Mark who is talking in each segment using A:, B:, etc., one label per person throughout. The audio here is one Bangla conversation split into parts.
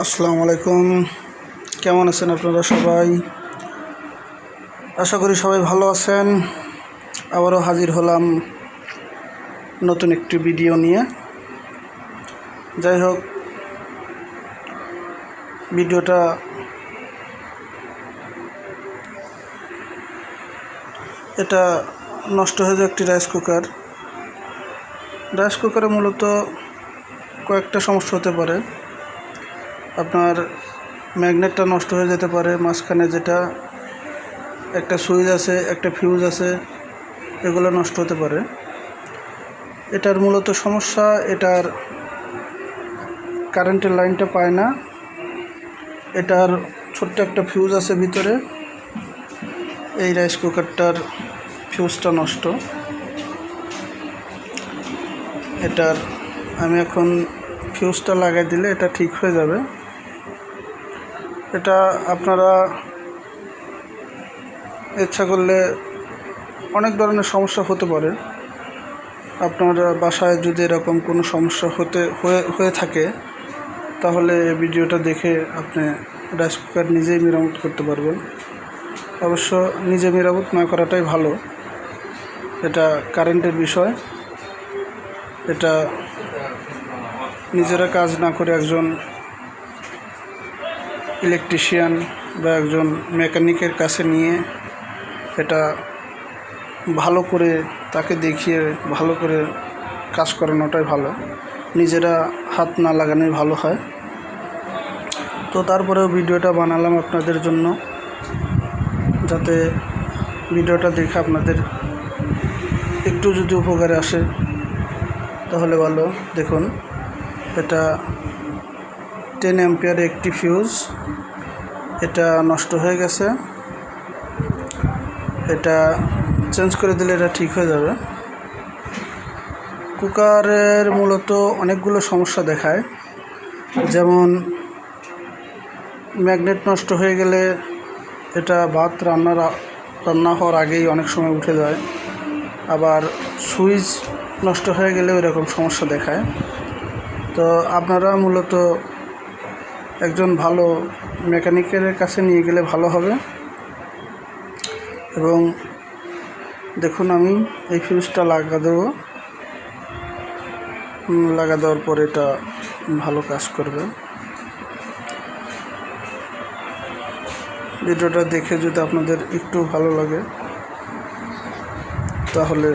A: আসসালামু আলাইকুম। কেমন আছেন আপনারা সবাই? আশা করি সবাই ভালো আছেন। আবারও হাজির হলাম নতুন একটি ভিডিও নিয়ে। যাই হোক, ভিডিওটা এটা নষ্ট হয়ে যায় একটি রাইস কুকার। রাইস কুকারে মূলত কয়েকটা সমস্যা হতে পারে। আপনার ম্যাগনেটটা নষ্ট হয়ে যেতে পারে, মাঝখানে যেটা একটা সুইচ আছে, একটা ফিউজ আছে, এগুলো নষ্ট হতে পারে। এটার মূলত সমস্যা, এটার কারেন্টের লাইনটা পায় না। এটার ছোট্ট একটা ফিউজ আছে ভিতরে। এই রাইস কুকারটার ফিউজটা নষ্ট। এটার, আমি এখন ফিউজটা লাগাই দিলে এটা ঠিক হয়ে যাবে। এটা আপনারা ইচ্ছা করলে অনেক ধরনের সমস্যা হতে পারে। আপনার বাসায় যদি এরকম কোনো সমস্যা হতে, হয়ে হয়ে থাকে, তাহলে ভিডিওটা দেখে আপনি রাইস কুকার নিজেই মেরামত করতে পারবেন। অবশ্য নিজে মেরামত না করাটাই ভালো। এটা কারেন্টের বিষয়। এটা নিজেরা কাজ না করে একজন ইলেকট্রিশিয়ান বা একজন মেকানিকের কাছে নিয়ে এটা ভালো করে তাকে দেখিয়ে ভালো করে কাজ করানোটাই ভালো। নিজেরা হাত না লাগানোই ভালো হয়। তো তারপরেও ভিডিওটা বানালাম আপনাদের জন্য। যাতে ভিডিওটা দেখে আপনাদের একটু যদি উপকারে আসে, তাহলে ভালো। দেখুন, এটা টেন অ্যাম্পিয়ার একটি ফিউজ এটা নষ্ট হয়ে গেছে। এটা চেঞ্জ করে দিলে এটা ঠিক হয়ে যাবে। কুকারের মূলত অনেকগুলো সমস্যা দেখায়। যেমন ম্যাগনেট নষ্ট হয়ে গেলে এটা ভাত রান্নার রান্না হওয়ার আগেই অনেক সময় উঠে যায়। আবার সুইচ নষ্ট হয়ে গেলে এরকম সমস্যা দেখায়। তো আপনারা মূলত একজন ভালো মেকানিকের কাছে নিয়ে গেলে ভালো হবে। এবং দেখুন আমি এই ফিউজটা লাগা দেবো। লাগা দেওয়ার পর এটা ভালো কাজ করবে। ভিডিওটা দেখে যদি আপনাদের একটু ভালো লাগে, তাহলে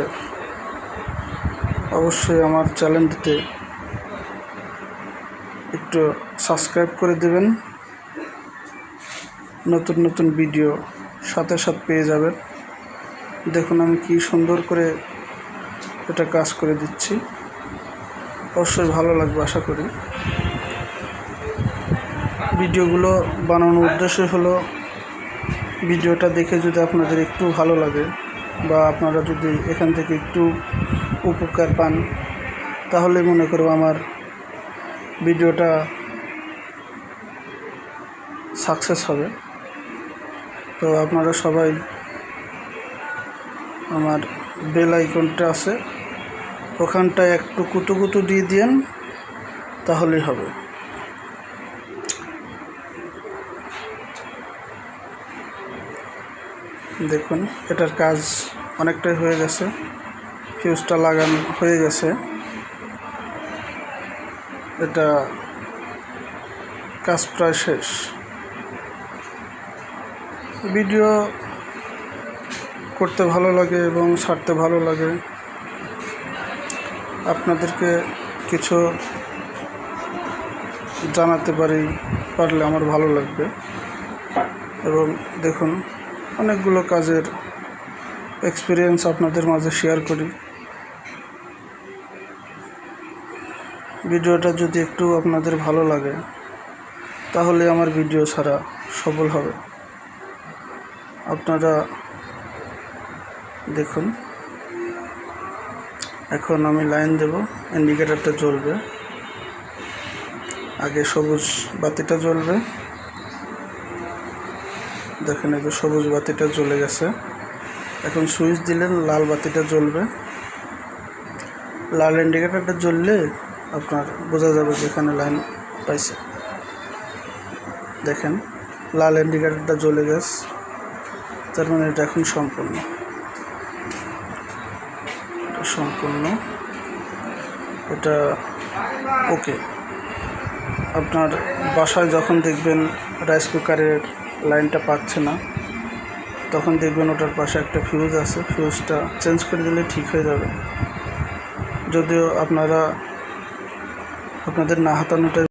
A: অবশ্যই আমার চ্যানেলটিতে একটু সাবস্ক্রাইব করে দেবেন। নতুন নতুন ভিডিও সাথে সাথে পেয়ে যাবেন। দেখুন আমি কি সুন্দর করে এটা কাজ করে দিচ্ছি। অবশ্যই ভালো লাগবে আশা করি। ভিডিওগুলো বানানোর উদ্দেশ্য হলো ভিডিওটা দেখে যদি আপনাদের একটু ভালো লাগে বা আপনারা যদি এখান থেকে একটু উপকার পান, তাহলে মনে করব আমার ভিডিওটা সাকসেস হবে। তো আপনারা সবাই আমার বেল আইকনটা আছে, ওখানটায় একটু কুতু কুতু দিয়ে দিয়েন, তাহলেই হবে। দেখুন, এটার কাজ অনেকটাই হয়ে গেছে ফিউজটা লাগানো হয়ে গেছে। এটা কাজ প্রায় শেষ। ভিডিও করতে ভালো লাগে এবং ছাড়তে ভালো লাগে। আপনাদেরকে কিছু জানাতে পারি, পারলে আমার ভালো লাগবে। এবং দেখুন, অনেকগুলো কাজের এক্সপিরিয়েন্স আপনাদের মাঝে শেয়ার করি। ভিডিওটা যদি একটু আপনাদের ভালো লাগে, তাহলে আমার ভিডিও ছাড়া সফল হবে। আপনারা দেখুন। এখন আমি লাইন দেব, ইন্ডিকেটারটা জ্বলবে। আগে সবুজ বাতিটা জ্বলবে। দেখেন এই যে সবুজ বাতিটা জ্বলে গেছে। এখন সুইচ দিলেন, লাল বাতিটা জ্বলবে। লাল ইন্ডিকেটারটা জ্বললে আপনার বোঝা যাবে যেখানে লাইন পাইছে। দেখেন, লাল ইন্ডিকেটারটা জ্বলে গেছে। তার মানে এটা এখন সম্পূর্ণ। এটা সম্পূর্ণ। এটা ওকে আপনার বাসায় যখন দেখবেন রাইস কুকারের লাইনটা পাচ্ছে না, তখন দেখবেন ওটার পাশে একটা ফিউজ আছে। ফিউজটা চেঞ্জ করে দিলে ঠিক হয়ে যাবে। যদিও আপনারা আপনাদের না হাতানোটাই